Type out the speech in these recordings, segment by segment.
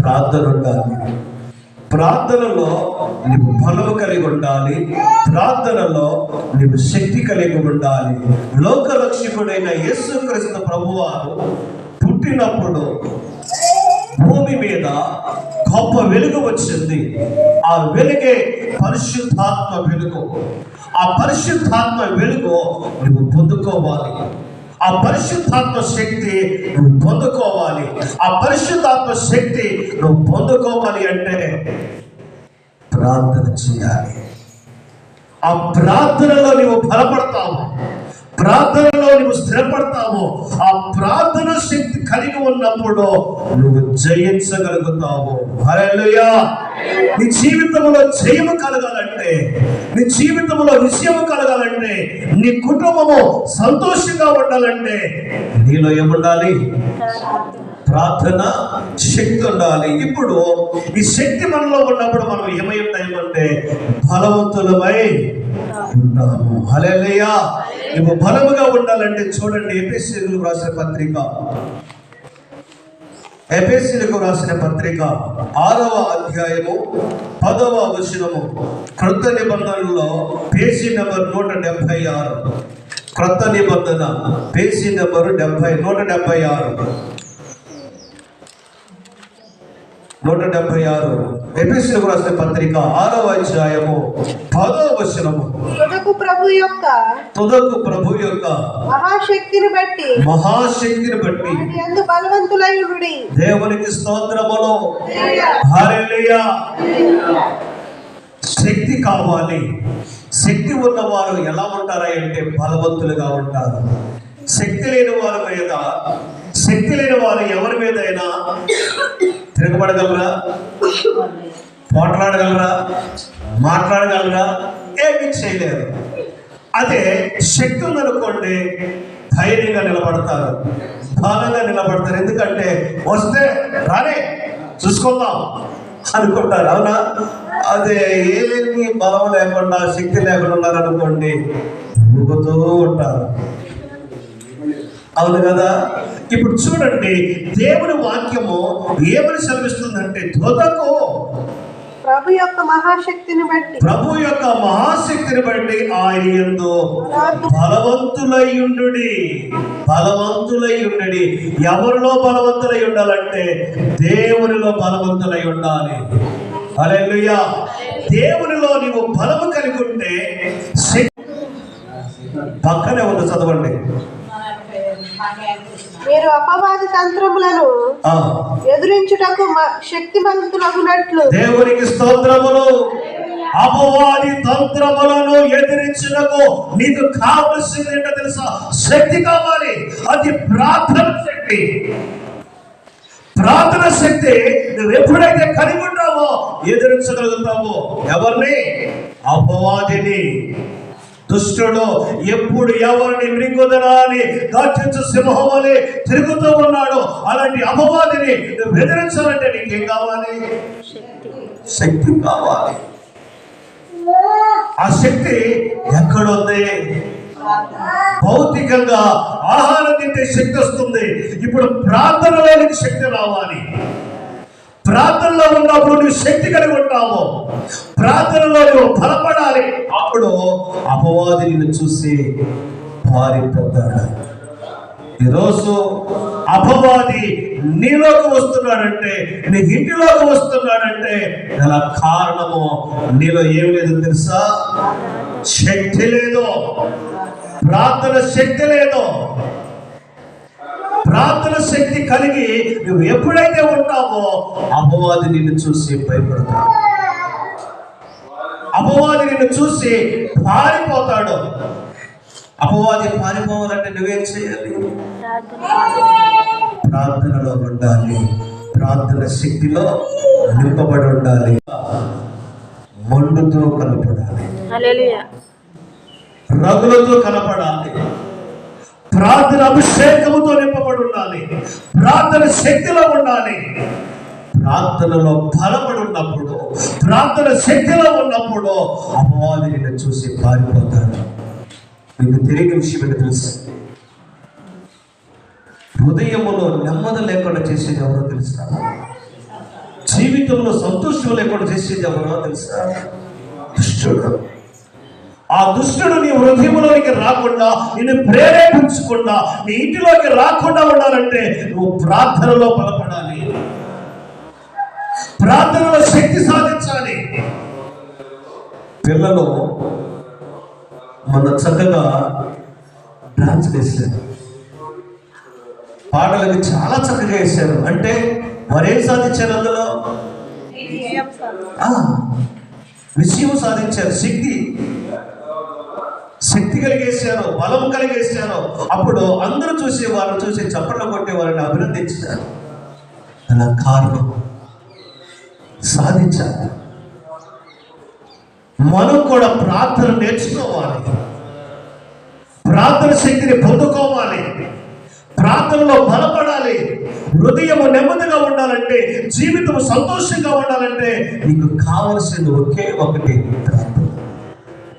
ప్రార్థన ఉండాలి ప్రార్థనలో నీవు బలము కలిగి ఉండాలి. ప్రార్థనలో నీవు శక్తి కలిగి ఉండాలి. లోకరక్షకుడైన యేసుక్రీస్తు ప్రభువారు పుట్టినప్పుడు భూమి మీద గొప్ప వెలుగు వచ్చింది. ఆ వెలుగే పరిశుద్ధాత్మ వెలుగు. ఆ పరిశుద్ధాత్మ వెలుగు నువ్వు పొందుకోవాలి. ఆ పరిశుద్ధాత్మ శక్తి నువ్వు పొందుకోవాలి. ఆ పరిశుద్ధాత్మ శక్తి నువ్వు పొందుకోవాలి అంటే ప్రార్థన చేయాలి. ఆ ప్రార్థనలో నువ్వు బలపడతావు. ప్రార్థనలో నువ్వు స్థిరపడతావో ఆ ప్రార్థన శక్తి కలిగి ఉన్నప్పుడు నువ్వు జయించగలుగుతావు. హల్లెలూయా. నీ జీవితంలో జయము కలగాలంటే నీ జీవితంలో విషయము కలగాలంటే నీ కుటుంబము సంతోషంగా ఉండాలంటే నీలో ఏముండాలి? ప్రార్థన శక్తి ఉండాలి. ఇప్పుడు ఈ శక్తి మనలో ఉన్నప్పుడు మనం ఏమై ఉంటామంటే బలవంతులమై ఉంటాము. హల్లెలూయా. నువ్వు బలముగా ఉండాలంటే చూడండి ఎపిసీలకు రాసిన పత్రిక. ఎపిసీలకు రాసిన పత్రిక ఆరవ అధ్యాయము పదవ వచనము. క్రొత్త నిబంధనలో పేజీ నెంబర్ నూట డెబ్బై ఆరు. క్రొత్త నిబంధన పేజీ నెంబరు డెబ్బై నూట డెబ్బై ఆరు. నూట డెబ్బై ఆరు. ఎపిసీలకు రాసిన పత్రిక ఆరవ అధ్యాయము పద వచనము. తుదకు ప్రభు యొక్క తుదకు ప్రభు యొక్క మహాశక్తిని బట్టి మహాశక్తిని బట్టి యందు బలవంతులయుడి దేవునికి స్తోత్రములు. హల్లెలూయా. శక్తి కావాలి. శక్తి ఉన్నవారు ఎలా ఉంటారా అంటే బలవంతులుగా ఉంటారు. శక్తి లేని వారి మీద శక్తి లేని వారు ఎవరి మీదైనా తిరగబడగలరా? పోట్లాడగలరా? మాట్లాడగలరా? ఏమీ చేయలేరు. అదే శక్తి ఉందనుకోండి ధైర్యంగా నిలబడతారు. బాగా నిలబడతారు. ఎందుకంటే వస్తే రానే చూసుకుందాం అనుకుంటారు. అవునా? అదే ఏమి బలం లేకుండా శక్తి లేకుండా ఉన్నారనుకోండి ఊగుతూ ఉంటారు. అవును కదా? ఇప్పుడు చూడండి దేవుని వాక్యము ఏమని సెలవిస్తుందంటే తుదకు ప్రభు యొక్క మహాశక్తిని బట్టి. ప్రభు యొక్క మహాశక్తిని బట్టి ఆయన ఎందు బలవంతులై ఉండుడి బలవంతులై ఉండడి ఎవరిలో బలవంతులై ఉండాలంటే దేవునిలో బలవంతులై ఉండాలి హల్లెలూయా. దేవునిలో నీవు బలము కలిగి ఉంటే పక్కనే ఉంది చదవండి. మీరు అపవాది తంత్రములను ఎదురించుటకు శక్తిమంతులగునట్లు. దేవునికి స్తోత్రములు. అపవాది తంత్రములను ఎదిరించుటకు నీకు కావలసింది ఏంటో తెలుసా? శక్తి కావాలి. అది ప్రార్థన శక్తి. ప్రార్థన శక్తి నువ్వు ఎప్పుడైతే కలిగి ఉంటావో ఎదిరించగలుగుతావో ఎవరిని? అపవాదిని. దుష్టుడు ఎప్పుడు ఎవరిని మృంగుదరా అని గార్జించు సింహం అని తిరుగుతూ ఉన్నాడు అలాంటి అపవాదిని నువ్వు ఎదిరించాలంటే నీకేం కావాలి? శక్తి. కావాలి. ఆ శక్తి ఎక్కడుంది? భౌతికంగా ఆహారం తింటే శక్తి వస్తుంది. ఇప్పుడు ప్రార్థనలో నీకు శక్తి రావాలి. ప్రార్థనలో ఉన్నప్పుడు నువ్వు శక్తి కలిగి ఉంటావు. ప్రార్థనలో నువ్వు బలపడాలి. అప్పుడు అపవాది నిన్ను చూసి పారిపోతాడు. ఈరోజు అపవాది నీలోకి వస్తున్నాడంటే నీ ఇంటిలోకి వస్తున్నాడంటే గల కారణము నీలో ఏం లేదు తెలుసా? శక్తి లేదు. ప్రార్థన శక్తి లేదు. ప్రార్థన శక్తి కలిగి నువ్వు ఎప్పుడైతే ఉంటావో అపవాది నిన్ను చూసి భయపడతావు అపవాది నిన్ను చూసి పారిపోతాడు. అపవాది పారిపోవాలంటే నువ్వేం చేయాలి? ప్రార్థనలో ఉండాలి. ప్రార్థన శక్తిలో నింపబడి ఉండాలి. మండుతో కనపడాలి. రగులతో కనపడాలి. ప్రార్థన అభిషేకముతో నింపబడి ఉండాలి. ప్రార్థన శక్తిలో ఉండాలి. ప్రార్థనలో బలపడి ఉన్నప్పుడు ప్రార్థన శక్తిలో ఉన్నప్పుడు అపవాది నిన్ను చూసి పారిపోతాడు. మీకు తెలియని విషయం ఏంటో తెలుసు. హృదయములో నెమ్మది లేకుండా చేసేది ఎవరో తెలుసా? జీవితంలో సంతోషం లేకుండా చేసేది ఎవరో తెలుసా? దుష్టుడు. ఆ దుష్టుడు నీ హృదయంలోకి రాకుండా నిన్ను ప్రేరేపించకుండా నీ ఇంటిలోకి రాకుండా ఉండాలంటే నువ్వు ప్రార్థనలో బలపడాలి. ప్రార్థనలో శక్తి సాధించాలి. పిల్లలు మన చక్కగా డాన్స్ వేశారు. పాటలకి చాలా చక్కగా వేశారు. అంటే మరేం సాధించారు అందులో? విషయం సాధించారు. శక్తి. శక్తి కలిగేశారు బలం కలిగేశారు. అప్పుడు అందరూ చూసి వారిని చూసి చప్పట్లు కొట్టే వారిని అభినందించారు. అలా కారణం సాధించాలి. మనం కూడా ప్రార్థన నేర్చుకోవాలి. ప్రార్థన శక్తిని పొందుకోవాలి. ప్రార్థనలో బలపడాలి. హృదయం నెమ్మదిగా ఉండాలంటే జీవితం సంతోషంగా ఉండాలంటే నీకు కావలసింది ఒకే ఒకటి ప్రార్థన.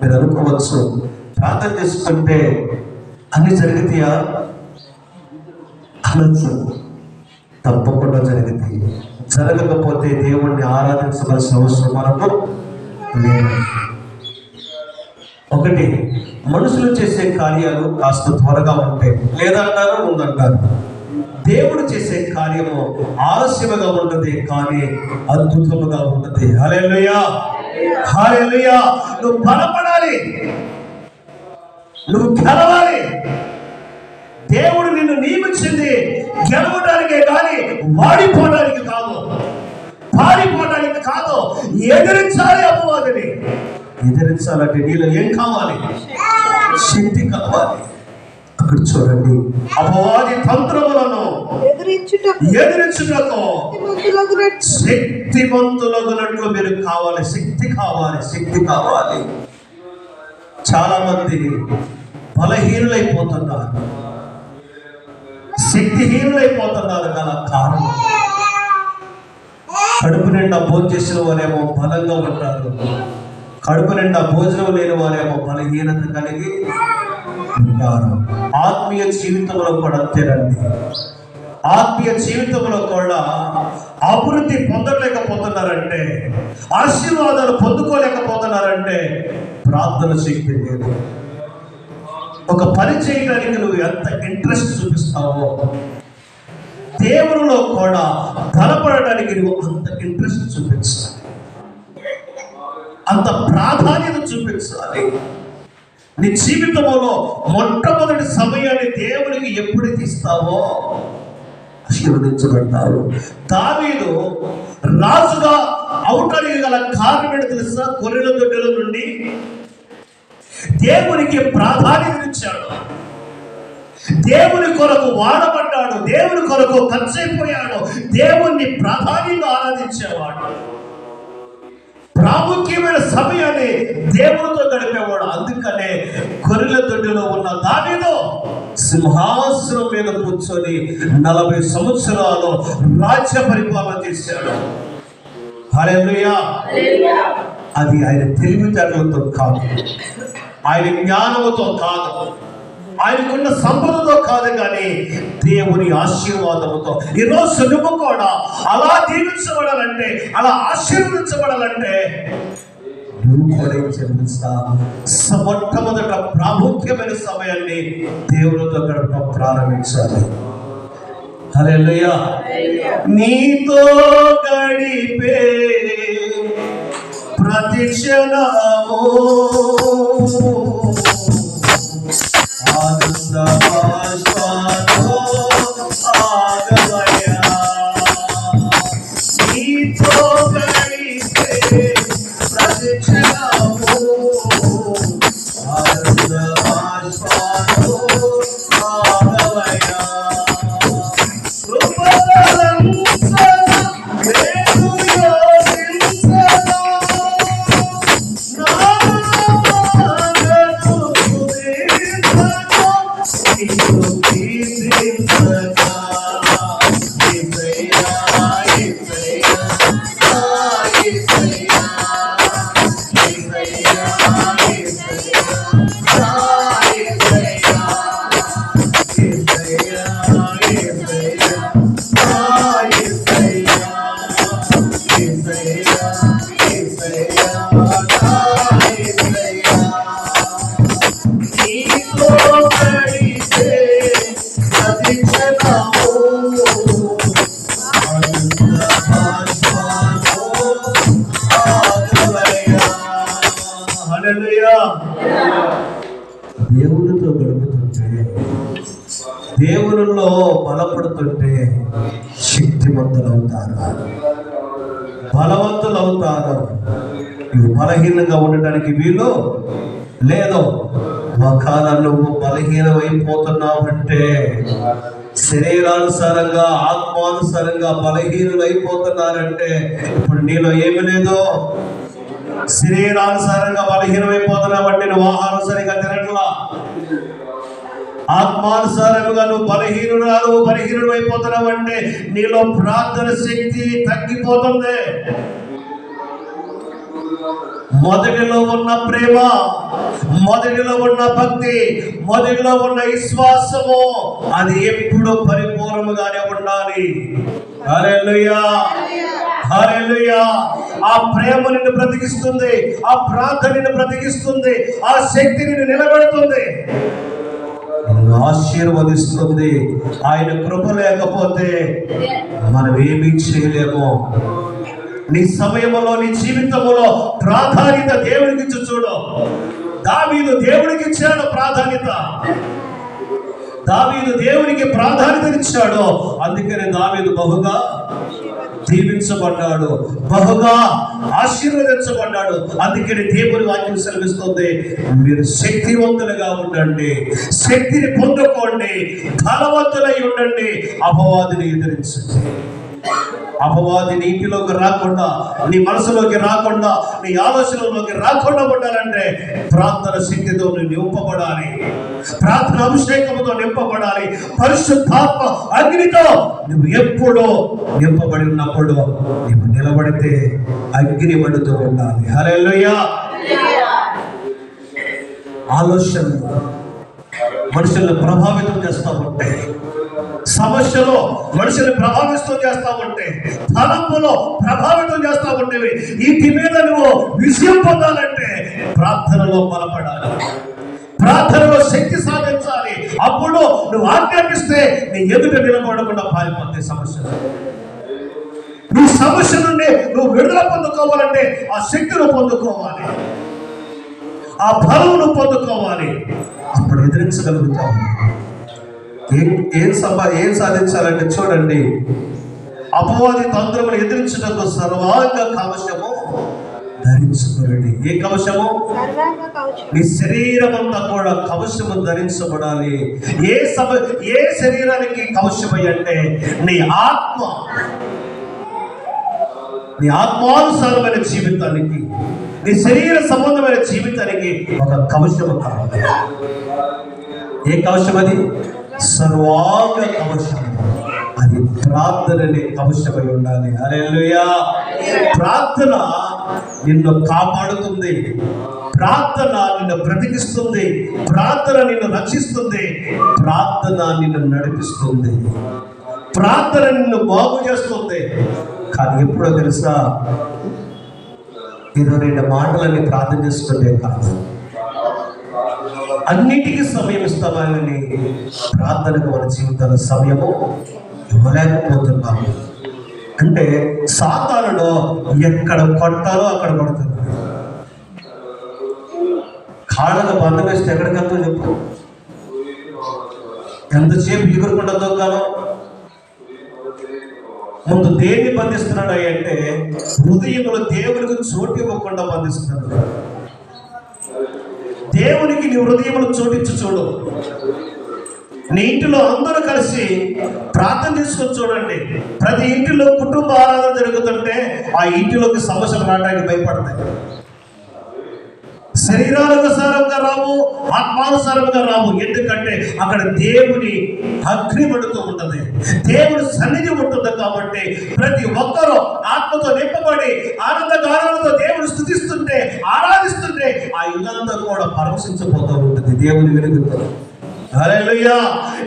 మీరు అనుకోవచ్చు ప్రార్థన చేసుకుంటే అన్ని జరుగుతాయా? అనొచ్చు తప్పకుండా జరిగింది. జరగకపోతే దేవుణ్ణి ఆరాధించవలసిన అవసరం మనకు లేదు. ఒకటి మనుషులు చేసే కార్యాలు కాస్త త్వరగా ఉంటాయి లేదంటారు ఉందంటారు దేవుడు చేసే కార్యము ఆలస్యముగా ఉండదు కానీ అద్భుతముగా ఉండదు హల్లెలూయా! హల్లెలూయా! నువ్వు బలపడాలి. నువ్వు గెలవాలి. దేవుడు నిన్ను నియమించింది. గెలవడానికే కానీ వాడిపోవడానికి కాదు. పారిపోవడానికి కాదు. ఎదిరించాలి అపవాదిని ఎదిరించాలంటే నీలో ఏం కావాలి? శక్తి కావాలి అక్కడ చూడండి. అపవాది తంత్రములను ఎదురించుటకు. శక్తివంతులగునట్లు మీరు కావాలి. శక్తి కావాలి. శక్తి కావాలి. చాలా మంది బలహీనులైపోతున్నారు. శక్తిహీనులైపోతున్నారు గల కారణం. కడుపు నిండా భోజనం చేసిన వారేమో బలంగా ఉంటారు. కడుపు నిండా భోజనం లేని వారేమో బలహీనత కలిగి ఉంటారు. ఆత్మీయ జీవితంలో కూడా అంతేనండి. ఆత్మీయ జీవితంలో కూడా అభివృద్ధి పొందలేకపోతున్నారంటే ఆశీర్వాదాలు పొందుకోలేకపోతున్నారంటే ప్రార్థన శక్తి లేదు. ఒక పని చేయడానికి నువ్వు ఎంత ఇంట్రెస్ట్ చూపిస్తావో దేవునిలో కూడా బలపడడానికి నువ్వు అంత ఇంట్రెస్ట్ చూపించాలి. అంత ప్రాధాన్యత చూపించాలి. నీ జీవితంలో మొట్టమొదటి సమయాన్ని దేవునికి ఎప్పుడైతే ఇస్తావో ఆశీర్వదించబడతారు. దావీదు రాజుగా అవటానికి గల కారణం తెలుసా? గొర్రెల దొడ్డల నుండి దేవునికి ప్రాధాన్యత ఇచ్చాడు. దేవుని కొరకు వాడబడ్డాడు దేవుని కొరకు ఖర్చైపోయాడు దేవుణ్ణి ప్రాధాన్యంగా ఆరాధించేవాడు. ప్రాముఖ్యమైన సమయాన్ని దేవునితో గడిపేవాడు. అందుకనే గొర్రెల దొడ్డిలో ఉన్న దానిలో సింహాసనం మీద కూర్చొని నలభై సంవత్సరాలు రాజ్య పరిపాలన చేశాడు. అది ఆయన తెలివితేటలతో కాదు. ఆయన జ్ఞానముతో కాదు ఆయనకున్న సంపదతో కాదు కానీ దేవుని ఆశీర్వాదముతో. ఈరోజు నువ్వు కూడా అలా దీవించబడాలంటే అలా ఆశీర్వదించబడాలంటే నువ్వు కూడా చెల్లిస్తా మొట్టమొదట ప్రాముఖ్యమైన సమయాన్ని దేవునితో గడప ప్రారంభించాలి. హల్లెలూయా. నీతో గడిపే ప్రతి క్షణము బలపడుతుంటే శక్తివంతులు అవుతారు బలవంతులు అవుతారు నువ్వు బలహీనంగా ఉండటానికి వీలు లేదు. ఒకవేళ నువ్వు బలహీనమైపోతున్నావంటే శరీరానుసారంగా ఆత్మానుసారంగా బలహీనమైపోతున్నారంటే ఇప్పుడు నీలో ఏమి లేదు. శరీరానుసారంగా బలహీనమైపోతున్నావంటే నువ్వు ఆహారం సరిగా తినట్లా. ఆత్మానుసారముగా నువ్వు బలహీనురాలు బలహీనుడు అయిపోతున్నావు అంటే నీలో ప్రార్థన శక్తి తగ్గిపోతుంది. మొదటిలో ఉన్న ప్రేమ మొదటిలో ఉన్న భక్తి మొదటిలో ఉన్న విశ్వాసము అది ఎప్పుడు పరిపూర్ణముగానే ఉండాలి. అరే ఆ ప్రేమ నిన్ను బ్రతికిస్తుంది ఆ ప్రార్థన నిన్ను బ్రతికిస్తుంది ఆ శక్తి నిన్ను నిలబెడుతుంది. నిన్ను ఆశీర్వదిస్తుంది. ఆయన కృప లేకపోతే మనం ఏమీ చేయలేము. నీ సమయంలో నీ జీవితంలో ప్రాధాన్యత దేవుడికి ఇచ్చి చూడు. దావీదు దేవుడికి ఇచ్చాడు ప్రాధాన్యత. దావీదు దేవునికి ప్రాధాన్యత ఇచ్చాడు. అందుకని దావీదు బహుగా దీవించబడ్డాడు. బహుగా ఆశీర్వదించబడ్డాడు. అందుకని దేవుని వాక్యం సెలవిస్తుంది. మీరు శక్తివంతులుగా ఉండండి. శక్తిని పొందుకోండి. బలవంతులై ఉండండి. అపవాదిని ఎదిరించండి. అపవాది నీ ఇంటిలోకి రాకుండా నీ మనసులోకి రాకుండా నీ ఆలోచనలోకి రాకుండా ఉండాలంటే ప్రార్థన శక్తితో నువ్వు నింపబడాలి. ప్రార్థన అభిషేకంతో నింపబడాలి. పరిశుద్ధాత్మ అగ్నితో నువ్వు ఎప్పుడో నింపబడి ఉన్నప్పుడు నువ్వు నిలబడితే అగ్ని పడుతూ ఉండాలి. హల్లెలూయా. ఆలోచనలు మనుషులను ప్రభావితం చేస్తూ ఉంటాయి సమస్యలో మనుషులు ప్రభావితం చేస్తా ఉంటే తలంపులో ప్రభావితం చేస్తా ఉండేవి. వీటి మీద నువ్వు విజయం పొందాలంటే ప్రార్థనలో బలపడాలి. ప్రార్థనలో శక్తి సాధించాలి. అప్పుడు నువ్వు ఆజ్ఞాపిస్తే నీ ఎదుట నిలబడకుండా పారిపోతాయి సమస్యలు. నీ సమస్య నుండి నువ్వు విడుదల పొందుకోవాలంటే ఆ శక్తిని పొందుకోవాలి. ఆ బలమును పొందుకోవాలి. అప్పుడు ఎదిరించగలుగుతావు ఏం ఏం సంపా ఏం సాధించాలంటే చూడండి. అపవాది తంత్రములు ఎదిరించడానికి సర్వాంగ కవచము ధరించుకోండి ఏ కవచము? కవచం. నీ శరీరం అంతా కూడా కవచము ధరించబడాలి. ఏ సమ ఏ శరీరానికి కవచమై అంటే నీ ఆత్మ. నీ ఆత్మానుసారమైన జీవితానికి నీ శరీర సంబంధమైన జీవితానికి ఒక కవచము కావాలి. ఏ కవచం అది? సర్వాంగ కవచం అది ప్రార్థన అనే కవచమై ఉండాలి. హల్లెలూయా. ప్రార్థన నిన్ను కాపాడుతుంది. ప్రార్థన నిన్ను బ్రతికిస్తుంది. ప్రార్థన నిన్ను రక్షిస్తుంది. ప్రార్థన నిన్ను నడిపిస్తుంది. ప్రార్థన నిన్ను బాగు చేస్తుంది. కానీ ఎప్పుడో తెలుసా? ఇరవై రెండు మాటలని ప్రార్థన చేసుకుంటే కాదు అన్నిటికీ సమయం ఇస్తామని ప్రార్థనకు మన జీవితాల సమయము ఇవ్వలేకపోతున్నాము. అంటే సాతానులో ఎక్కడ కొట్టాలో అక్కడ కొడుతుంది కాళ్ళకు బంధం వేస్తే ఎక్కడికి వెళ్తావు చెప్పు? ఎంతసేపు ఎగురుకుండా దొక్కాలో ముందు దేన్ని బంధిస్తున్నాడు అంటే హృదయంలో దేవునికి చోటు ఇవ్వకుండా బంధిస్తున్నాడు. దేవునికి నీ హృదయంలో చోటించు చూడు. నీ ఇంటిలో అందరూ కలిసి ప్రార్థన చేసుకొని చూడండి. ప్రతి ఇంటిలో కుటుంబ ఆరాధన జరుగుతుంటే ఆ ఇంటిలోకి సమస్యలు రావడానికి భయపడతాయి. శరీరానుసారంగా రావు ఆత్మానుసారంగా రావు. ఎందుకంటే అక్కడ దేవుని అగ్ని పడుతూ ఉంటుంది దేవుని సన్నిధి ఉంటుంది కాబట్టి ప్రతి ఒక్కరూ ఆత్మతో నింపబడి ఆనందగానాలతో దేవుని స్థుతిస్తుంటే ఆరాధిస్తుంటే ఆ ఇల్లంతా కూడా పరమశించబోతూ ఉంటుంది దేవుని వెలుగుతో. హల్లెలూయా!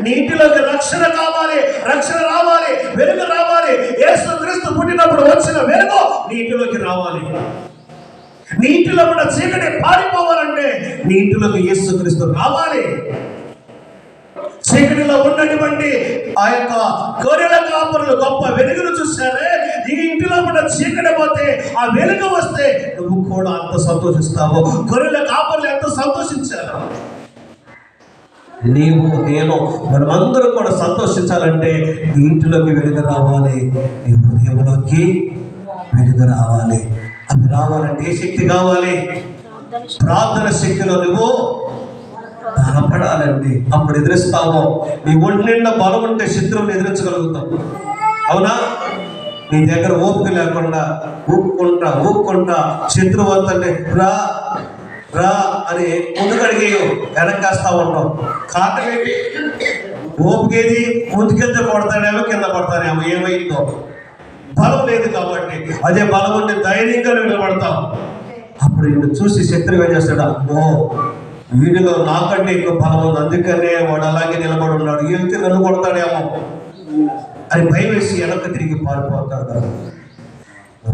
నీటిలోకి రక్షణ కావాలి రక్షణ రావాలి వెలుగు రావాలి. యేసు క్రీస్తు పుట్టినప్పుడు వచ్చిన వెలుగు నీటిలోకి రావాలి. నీటిలో ఉన్న చీకటి పారిపోవాలంటే నీటిలోకి యేసు క్రీస్తు రావాలి. చీకటిలో ఉన్నటువంటి ఆ యొక్క గొర్రెల కాపురులు గొప్ప వెలుగును చూశారే. ఈ ఇంటిలో లోపల చీకటి పోతే ఆ వెలుగు వస్తే నువ్వు కూడా అంత సంతోషిస్తావు. గొర్రెల కాపర్లు ఎంత సంతోషించారు? నీవు నేను మనమందరం కూడా సంతోషించాలంటే ఇంటిలోకి వెలుగు రావాలి. నీ హృదయంలోకి వెలుగు రావాలి. అది రావాలంటే ఏ శక్తి కావాలి? ప్రార్థన శక్తిలో నువ్వు బలపడాలండి అప్పుడు ఎదిరిస్తావు. నీ ఒంటి నిండా బలం ఉంటే శత్రువుని ఎదిరించగలుగుతాం అవునా? నీ దగ్గర ఓపిక లేకుండా ఊపుకుంటా ఊపుకుంటా శత్రువు అంతంటే రా రా అని ముందుకడిగేయు వెనకాస్తా ఉంటాం కారణం ఏంటి? ఓపికేది ముందుకెళ్తే కొడతాడేమో కింద పడతానేమో ఏమైందో? బలం లేదు కాబట్టి అదే బలం ఉంటే ధైర్యంగా నిలబడతాం. అప్పుడు ఈయన చూసి శత్రువు ఏం చేస్తాడు? అమ్మో వీడిలో నాకంటే ఎక్కువ బలం ఉంది అందుకనే వాడు అలాగే నిలబడి ఉన్నాడు. వెళ్తే నన్ను కొడతాడేమో. అని భయం వేసి వెనక తిరిగి పారిపోతాడు.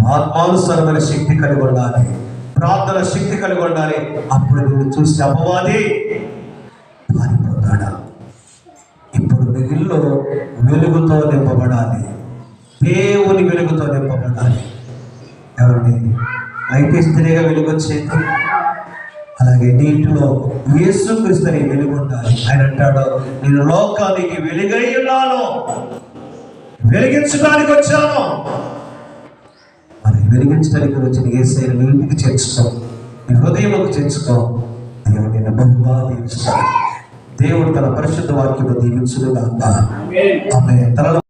ఆత్మానుసరమైన శక్తి కలిగి ఉండాలి. ప్రార్థన శక్తి కలిగి ఉండాలి. అప్పుడు నిన్ను చూసి అపవాది పారిపోతాడా. ఇప్పుడు మిగిలిలో వెలుగుతో నింపబడాలి. దేవుని వెలుగుతో నింపబడాలి ఎవరిని లైట్ ఇస్తేనేగా వెలుగు వచ్చేది అలాగే నీటిలో యేసుక్రీస్తుని వెలుగు ఉండాలి ఆయన అంటాడు నేను లోకానికి వెలుగై ఉన్నాను. వెలిగించడానికి వచ్చాను. మరి వెలిగించడానికి వచ్చిన ఏసైన నీ ఇంటికి చేర్చుకో. నీ హృదయంలోకి చేర్చుకో. దేవుడు నిన్ను బహుగా దీవిస్తాడు దేవుడు తన పరిశుద్ధ వాక్యము దీవించుగా తన